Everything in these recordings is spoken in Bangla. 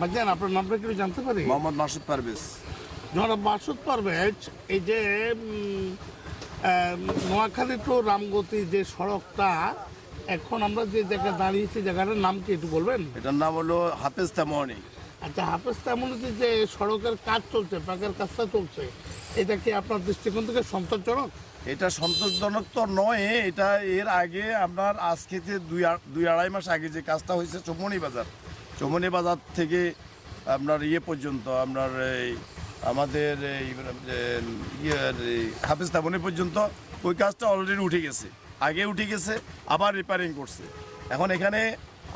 ভাইজান আপনার নামটা কি জানতে পারি? মোহাম্মদ মাসুদ পারভেজ। জনাব মাসুদ পারভেজ এই যে নোয়াখালী টু রামগতি যে সড়কটা এখন আমরা যে জায়গায় দাঁড়িয়েছি জায়গাটার নাম কি একটু বলবেন? এটার নাম হলো হাফেজ তেমনি। আচ্ছা হাফেজ তেমনিতে যে সড়কের কাজ চলছে পাকের কাজটা চলছে এটা কি আপনার দৃষ্টিকোণ থেকে সন্তোষজনক? এটা সন্তোষজনক তো নয় এটা এর আগে আপনার আজকে যে দুই দুই আড়াই মাস আগে যে কাজটা হয়েছে চৌমনি বাজার চৌমনি বাজার থেকে আপনার ইয়ে পর্যন্ত, আপনার এই আমাদের এই এই হাফিজ তেমনি পর্যন্ত, ওই কাজটা অলরেডি উঠে গেছে। আগে উঠে গেছে, আবার রিপেয়ারিং করছে। এখন এখানে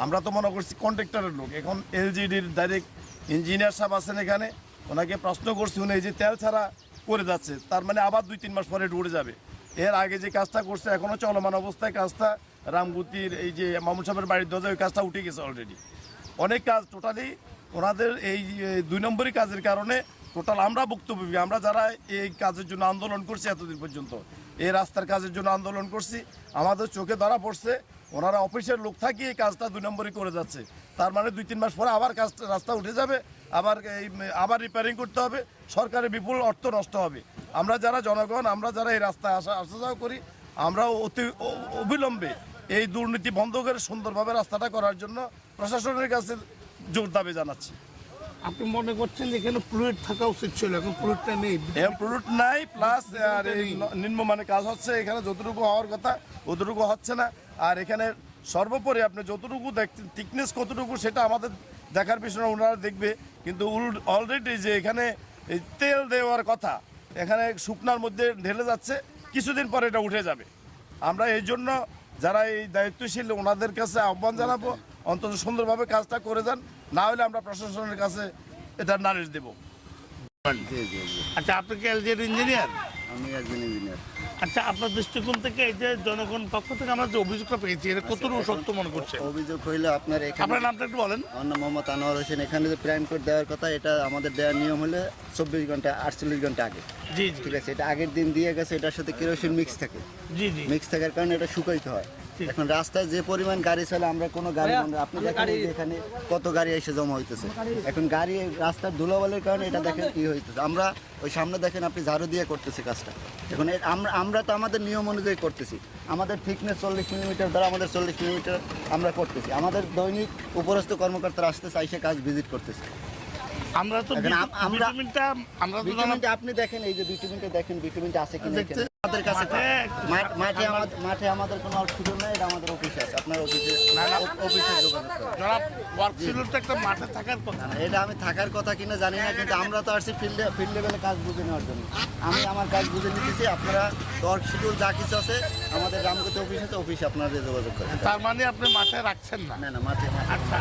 আমরা তো মনে করছি কন্ট্রাক্টরের লোক। এখন এলজিডির ডাইরেক্ট ইঞ্জিনিয়ার সাহেব আছেন এখানে, ওনাকে প্রশ্ন করছি, উনি এই যে তেল ছাড়া করে যাচ্ছে, তার মানে আবার দুই তিন মাস পরে উড়ে যাবে। এর আগে যে কাজটা করছে এখনও চলমান অবস্থায় কাজটা, রামগুতির এই যে মামুন সাহেবের বাড়ির দরজা ওই কাজটা উঠে গেছে অলরেডি অনেক কাজ টোটালি ওনাদের এই দুই নম্বরই কাজের কারণে টোটাল আমরা ভুক্তভোগী। আমরা যারা এই কাজের জন্য আন্দোলন করছি এতদিন পর্যন্ত, এই রাস্তার কাজের জন্য আন্দোলন করছি, আমাদের চোখে ধরা পড়ছে, ওনারা অফিসের লোক থাকি এই কাজটা দুই নম্বরই করে যাচ্ছে। তার মানে দুই, তিন মাস পরে আবার কাজটা রাস্তা উঠে যাবে, আবার এই, আবার রিপেয়ারিং করতে হবে, সরকারের বিপুল অর্থ নষ্ট হবে। আমরা যারা জনগণ, আমরা যারা এই রাস্তায় আসা আসা যাওয়া করি, আমরাও অতি অবিলম্বে এই দুর্নীতি বন্ধ করে সুন্দরভাবে রাস্তাটা করার জন্য প্রশাসনের কাছে জোর দাবি জানাচ্ছি। আপনি মনে করছেন এখানে ফ্লুইড থাকা উচিত ছিল এখন ফ্লুইডটা নেই? প্রুট নাই প্লাস আর এই নিম্নমানের কাজ হচ্ছে এখানে যতটুকু হওয়ার কথা অতটুকু হচ্ছে না। আর এখানে সর্বোপরি আপনি যতটুকু দেখছেন থিকনেস কতটুকু সেটা আমাদের দেখার বিষয় না, ওনারা দেখবে। কিন্তু অলরেডি যে এখানে এই তেল দেওয়ার কথা এখানে শুকনার মধ্যে ঢেলে যাচ্ছে কিছুদিন পরে এটা উঠে যাবে। আমরা এই জন্য যারা এই দায়িত্বশীল, ওনাদের কাছে আহ্বান জানাব। অন্তত সুন্দরভাবে কাজটা করে যান। না হলে আমরা প্রশাসনের কাছে এটা নালিশ দেবো। আচ্ছা আপনি কি ইঞ্জিনিয়ার? আমি একজন ইঞ্জিনিয়ার আচ্ছা আপনার দৃষ্টিকোণ থেকে এই যে জনগণ পক্ষ থেকে আমরা যে অভিযোগটা পেয়েছি এটা কতটুকু সত্য মনে করছে অভিযোগ হইলে আপনার এখানে আপনার নামটা একটু বলেন। আমার নাম মোহাম্মদ আনোয়ার হোসেন। এখানে যে প্রাইম কোড দেওয়ার কথা এটা আমাদের দেওয়ার নিয়ম হলে চব্বিশ ঘণ্টা আটচল্লিশ ঘণ্টা আগে। জি ঠিক আছে এটা আগের দিন দিয়ে গেছে এটার সাথে কেরোসিন মিক্স থাকে। জি জি। মিক্স থাকার কারণে এটা শুকাইতে হয়। এখন রাস্তায় যে পরিমাণ গাড়ি চলে আমরা কোনো গাড়ি বন্ধ আপনি দেখেন এখানে কত গাড়ি এসে জমা হইতেছে। এখন গাড়ি রাস্তার ধুলোবালের কারণে এটা দেখেন কি হইতেছে। আমরা ওই সামনে দেখেন আপনি ঝাড়ু দিয়ে করতেছি কাজটা। এখন আমরা আমরা তো আমাদের নিয়ম অনুযায়ী করতেছি। আমাদের থিকনেস চল্লিশ মিলিমিটার দ্বারা আমাদের চল্লিশ মিলিমিটার আমরা করতেছি। আমাদের দৈনিক উপরস্থ কর্মকর্তারা আসতেছে এসে কাজ ভিজিট করতেছে। আমরা তো আমরা- আপনি দেখেন এই যে ভিটামিনটা দেখেন ভিটামিনটা আছে কিনা। আমাদের কাছে মাঠে- আমাদের মাঠে আমাদের কোনো হসপিটাল নেই এটা আমাদের অফিসে আছে। আপনার অফিসে অফিসে এটা আমি থাকার কথা কিনা জানি না কিন্তু আমরা তো আসছি ফিল্ডে ফিল্ড লেভেলে কাজ বুঝে নেওয়ার জন্য। আমি আমার কাজ বুঝে নিতেছি আপনারা ওয়ার্ক শিডিউল যা কিছু আছে আমাদের রামগতি অফিস আছে অফিসে আপনারা যে যোগাযোগ করেন। তার মানে আপনি মাঠে রাখছেন না? না মাঠে আচ্ছা।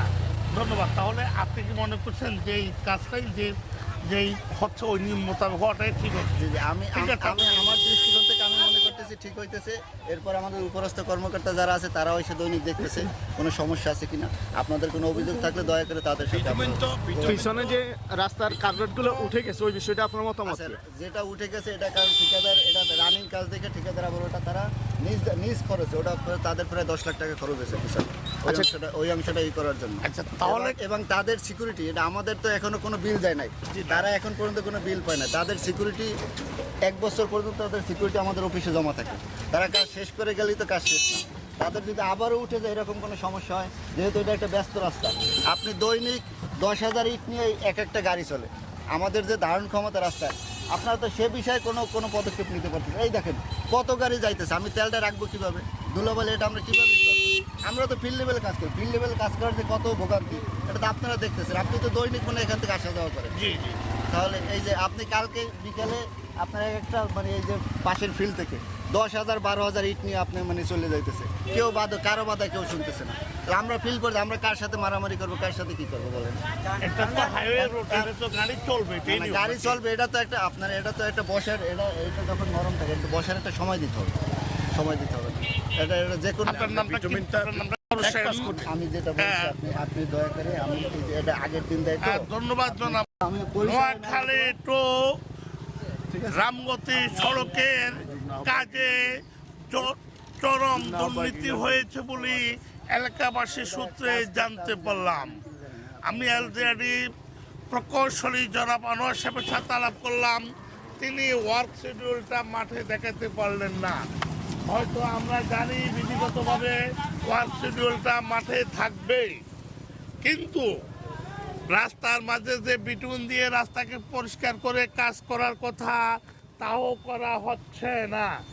ধন্যবাদ। তাহলে আপনি কি মনে করছেন যে এই কাজটাই যে যেই হচ্ছে ওই নিয়ম মোতাবেক হওয়াটাই ঠিক হচ্ছে? জি আমি আমি আমার দৃষ্টিকোণ থেকে আমি মনে করতেছি ঠিক হইতেছে। এরপর আমাদের উপরস্থ কর্মকর্তা যারা আছে তারাও এসে দৈনিক দেখতেছে কোনো সমস্যা আছে কিনা। আপনাদের কোনো অভিযোগ থাকলে দয়া করে তাদের সাথে পিছনে যে রাস্তার কার্পেটগুলো উঠে গেছে ওই বিষয়টা আপনার মতামত আচ্ছা, যেটা উঠে গেছে এটা কারণ ঠিকাদার এটা কাজ দেখে ঠিকাদার আবার ওটা তারা নিজ নিজ খরচে ওটা তাদের প্রায় দশ লাখ টাকা খরচ হয়েছে পিছনে ওই আচ্ছা। অংশটা ওই অংশটা ই করার জন্য। আচ্ছা তাহলে এবং- এবং তাদের সিকিউরিটি এটা আমাদের তো এখনও কোনো বিল যায় নাই। তারা এখন পর্যন্ত কোনো বিল পায় না তাদের সিকিউরিটি এক বছর পর্যন্ত তাদের সিকিউরিটি আমাদের অফিসে জমা থাকে। তারা কাজ শেষ করে গেলেই তো কাজ শেষ না। তাদের যদি আবারও উঠে যায় এরকম কোনো সমস্যা হয় যেহেতু এটা একটা ব্যস্ত রাস্তা। আপনি দৈনিক দশ হাজার ইট নিয়ে এক একটা গাড়ি চলে। আমাদের যে ধারণ ক্ষমতা রাস্তায় আপনারা তো সে বিষয়ে কোনো কোনো পদক্ষেপ নিতে পারছেন এই দেখেন কত গাড়ি যাইতেছে আমি তেলটা রাখব কীভাবে? ধুলোবালি এটা আমরা কীভাবে আমরা তো ফিল্ড লেভেল কাজ করি। ফিল্ড লেভেল কাজ করার যে কত ভোগান্তি এটা তো আপনারা দেখতেছেন। আপনি তো দৈনিক মানে এখান থেকে আসা যাওয়া করেন। জি জি। তাহলে এই যে আপনি কালকে বিকেলে আপনার একটা মানে এই যে পাশের ফিল্ড থেকে দশ হাজার বারো হাজার ইট নিয়ে আপনি মানে চলে যাইতেছে। কেউ বাদ কারও বাধা কেউ শুনতেছে না। আমরা ফিল করছি আমরা কার সাথে মারামারি করব কার সাথে কি করব বলেন? এটা তো হাইওয়ে রোড এটা তো গাড়ি চলবে মানে এটা তো একটা আপনার এটা তো একটা বসার এটা এটা যখন নরম থাকে একটু বসার একটা সময় দিতে হবে। সময় দিতে হবে। এটা এটা যে কোনো। আমি যেটা বলছি হ্যাঁ। আপনি আপনি দয়া করে আমি এটা আগের দিন দেয় হ্যাঁ, ধন্যবাদ জনাব। আমি নোয়াখালী টু রামগতি সড়কের কাজে চরম দুর্নীতি হয়েছে বলে এলাকাবাসী সূত্রে জানতে পারলাম। আমি এলজিআরডি প্রকৌশলী জনাব আনোয়ার সাহেবের সাথে আলাপ করলাম। তিনি ওয়ার্ক শিডিউলটা মাঠে দেখাতে পারলেন না। হয়তো আমরা জানি বিধিগতভাবে ওয়ার্ক শিডিউলটা মাঠে থাকবে কিন্তু রাস্তার মাঝে যে বিটুন দিয়ে রাস্তাকে পরিষ্কার করে কাজ করার কথা, তাও করা হচ্ছে না।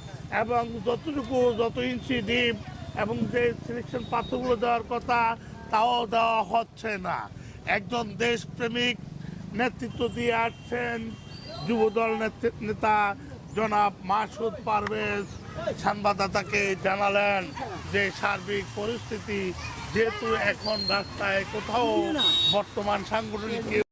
এবং যতটুকু, যত ইঞ্চি ডিপ এবং যে সিলেকশন পাথরগুলো দেওয়ার কথা, তাও দেওয়া হচ্ছে না। একজন দেশপ্রেমিক নেতৃত্ব দিয়ে আসছেন যুবদল নেতৃ- জনাব মাসুদ পারভেজ সংবাদদাতাকে জানালেন যে সার্বিক পরিস্থিতি যেহেতু এখন রাস্তায় কোথাও বর্তমান সাংগঠনিক